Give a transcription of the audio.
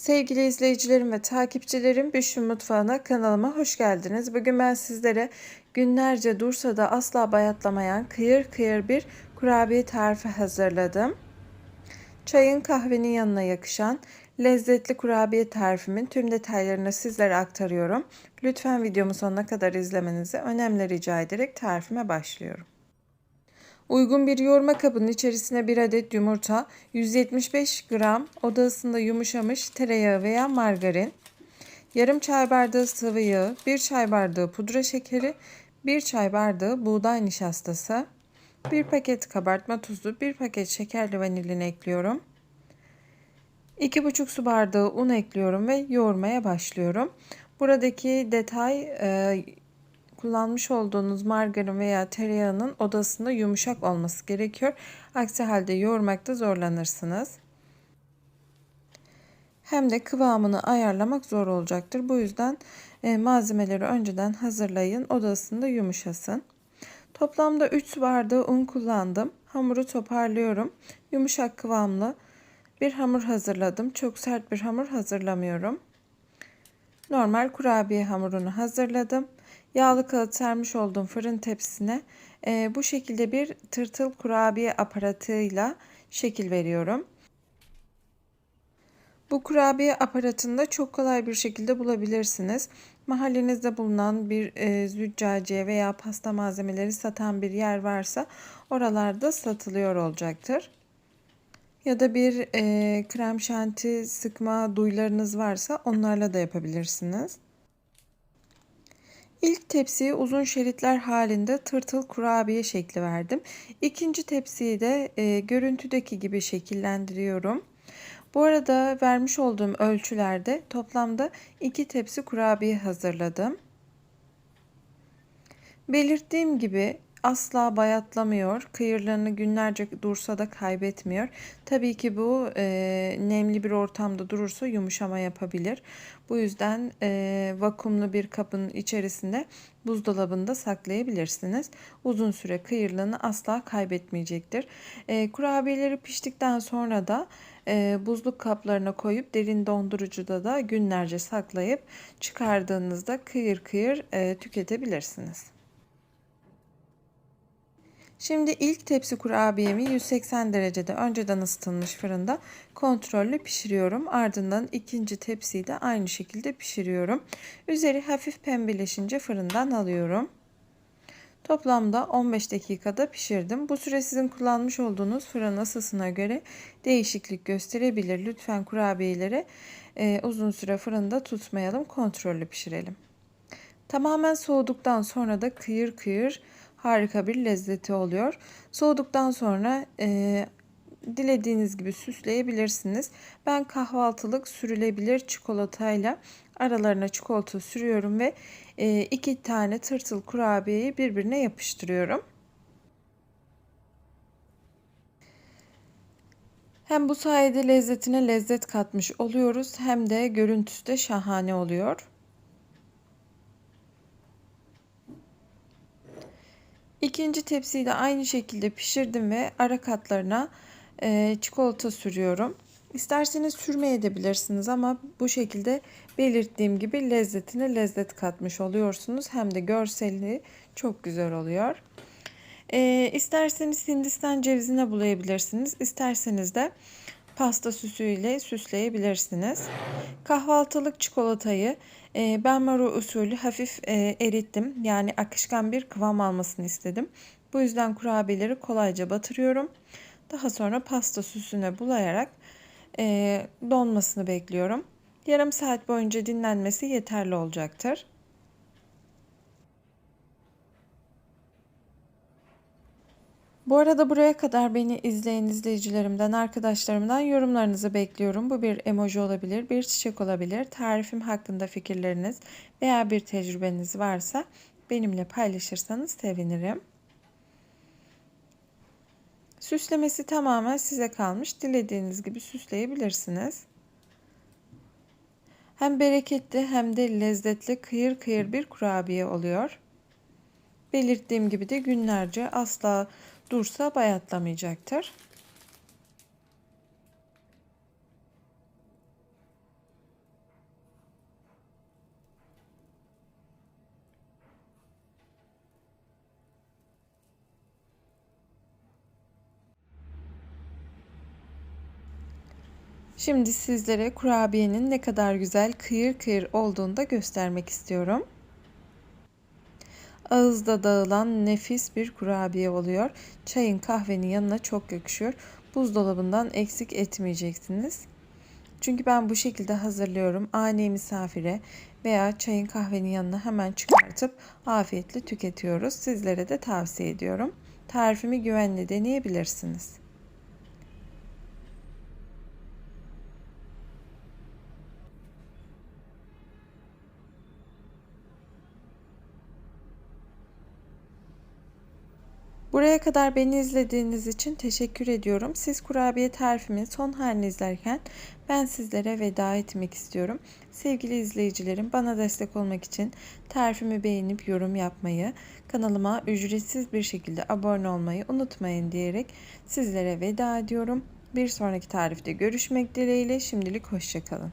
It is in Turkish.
Sevgili izleyicilerim ve takipçilerim Büşrü Mutfağı'na kanalıma hoş geldiniz. Bugün ben sizlere günlerce dursa da asla bayatlamayan kıyır kıyır bir kurabiye tarifi hazırladım. Çayın kahvenin yanına yakışan lezzetli kurabiye tarifimin tüm detaylarını sizlere aktarıyorum. Lütfen videomu sonuna kadar izlemenizi önemli rica ederek tarifime başlıyorum. Uygun bir yoğurma kabının içerisine bir adet yumurta, 175 gram oda ısısında yumuşamış tereyağı veya margarin, yarım çay bardağı sıvı yağ, 1 çay bardağı pudra şekeri, 1 çay bardağı buğday nişastası, 1 paket kabartma tuzu, 1 paket şekerli vanilin ekliyorum. 2,5 su bardağı un ekliyorum ve yoğurmaya başlıyorum. Buradaki detay e, kullanmış olduğunuz margarin veya tereyağının odasında yumuşak olması gerekiyor. Aksi halde yoğurmakta zorlanırsınız. Hem de kıvamını ayarlamak zor olacaktır. Bu yüzden e, malzemeleri önceden hazırlayın. Odasında yumuşasın. Toplamda 3 su bardağı un kullandım. Hamuru toparlıyorum. Yumuşak kıvamlı bir hamur hazırladım. Çok sert bir hamur hazırlamıyorum. Normal kurabiye hamurunu hazırladım. Yağlı kağıt sermiş olduğum fırın tepsisine e, bu şekilde bir tırtıl kurabiye aparatıyla şekil veriyorum. Bu kurabiye aparatında çok kolay bir şekilde bulabilirsiniz. Mahallenizde bulunan bir e, züccaciye veya pasta malzemeleri satan bir yer varsa oralarda satılıyor olacaktır. Ya da bir e, krem şanti sıkma duylarınız varsa onlarla da yapabilirsiniz. İlk tepsiye uzun şeritler halinde tırtıl kurabiye şekli verdim. İkinci tepsiyi de e, görüntüdeki gibi şekillendiriyorum. Bu arada vermiş olduğum ölçülerde toplamda iki tepsi kurabiye hazırladım. Belirttiğim gibi asla bayatlamıyor. Kıyırlarını günlerce dursa da kaybetmiyor. Tabii ki bu e, nemli bir ortamda durursa yumuşama yapabilir. Bu yüzden e, vakumlu bir kabın içerisinde buzdolabında saklayabilirsiniz. Uzun süre kıyırlığını asla kaybetmeyecektir. E, kurabiyeleri piştikten sonra da e, buzluk kaplarına koyup derin dondurucuda da günlerce saklayıp çıkardığınızda kıyır kıyır e, tüketebilirsiniz. Şimdi ilk tepsi kurabiyemi 180 derecede önceden ısıtılmış fırında kontrollü pişiriyorum. Ardından ikinci tepsiyi de aynı şekilde pişiriyorum. Üzeri hafif pembeleşince fırından alıyorum. Toplamda 15 dakikada pişirdim. Bu süre sizin kullanmış olduğunuz fırın ısısına göre değişiklik gösterebilir. Lütfen kurabiyeleri e, uzun süre fırında tutmayalım. Kontrollü pişirelim. Tamamen soğuduktan sonra da kıyır kıyır harika bir lezzeti oluyor. Soğuduktan sonra e, dilediğiniz gibi süsleyebilirsiniz. Ben kahvaltılık sürülebilir çikolatayla aralarına çikolata sürüyorum ve e, iki tane tırtıl kurabiyeyi birbirine yapıştırıyorum. Hem bu sayede lezzetine lezzet katmış oluyoruz hem de görüntüsü de şahane oluyor. İkinci tepsiyi de aynı şekilde pişirdim ve ara katlarına e, çikolata sürüyorum. İsterseniz sürmeye edebilirsiniz ama bu şekilde belirttiğim gibi lezzetine lezzet katmış oluyorsunuz. Hem de görseli çok güzel oluyor. E, isterseniz Hindistan cevizine bulayabilirsiniz. İsterseniz de pasta süsüyle süsleyebilirsiniz. Kahvaltılık çikolatayı e, ben maro usulü hafif e, erittim. Yani akışkan bir kıvam almasını istedim. Bu yüzden kurabiyeleri kolayca batırıyorum. Daha sonra pasta süsüne bulayarak e, donmasını bekliyorum. Yarım saat boyunca dinlenmesi yeterli olacaktır. Bu arada buraya kadar beni izleyen izleyicilerimden, arkadaşlarımdan yorumlarınızı bekliyorum. Bu bir emoji olabilir, bir çiçek olabilir. Tarifim hakkında fikirleriniz veya bir tecrübeniz varsa benimle paylaşırsanız sevinirim. Süslemesi tamamen size kalmış. Dilediğiniz gibi süsleyebilirsiniz. Hem bereketli hem de lezzetli kıyır kıyır bir kurabiye oluyor. Belirttiğim gibi de günlerce asla dursa bayatlamayacaktır. Şimdi sizlere kurabiyenin ne kadar güzel kıyır kıyır olduğunu da göstermek istiyorum. Ağızda dağılan nefis bir kurabiye oluyor. Çayın kahvenin yanına çok yakışıyor. Buzdolabından eksik etmeyeceksiniz. Çünkü ben bu şekilde hazırlıyorum. Ani misafire veya çayın kahvenin yanına hemen çıkartıp afiyetle tüketiyoruz. Sizlere de tavsiye ediyorum. Tarifimi güvenle deneyebilirsiniz. Buraya kadar beni izlediğiniz için teşekkür ediyorum. Siz kurabiye tarifimin son halini izlerken ben sizlere veda etmek istiyorum. Sevgili izleyicilerim bana destek olmak için tarifimi beğenip yorum yapmayı, kanalıma ücretsiz bir şekilde abone olmayı unutmayın diyerek sizlere veda ediyorum. Bir sonraki tarifte görüşmek dileğiyle şimdilik hoşçakalın.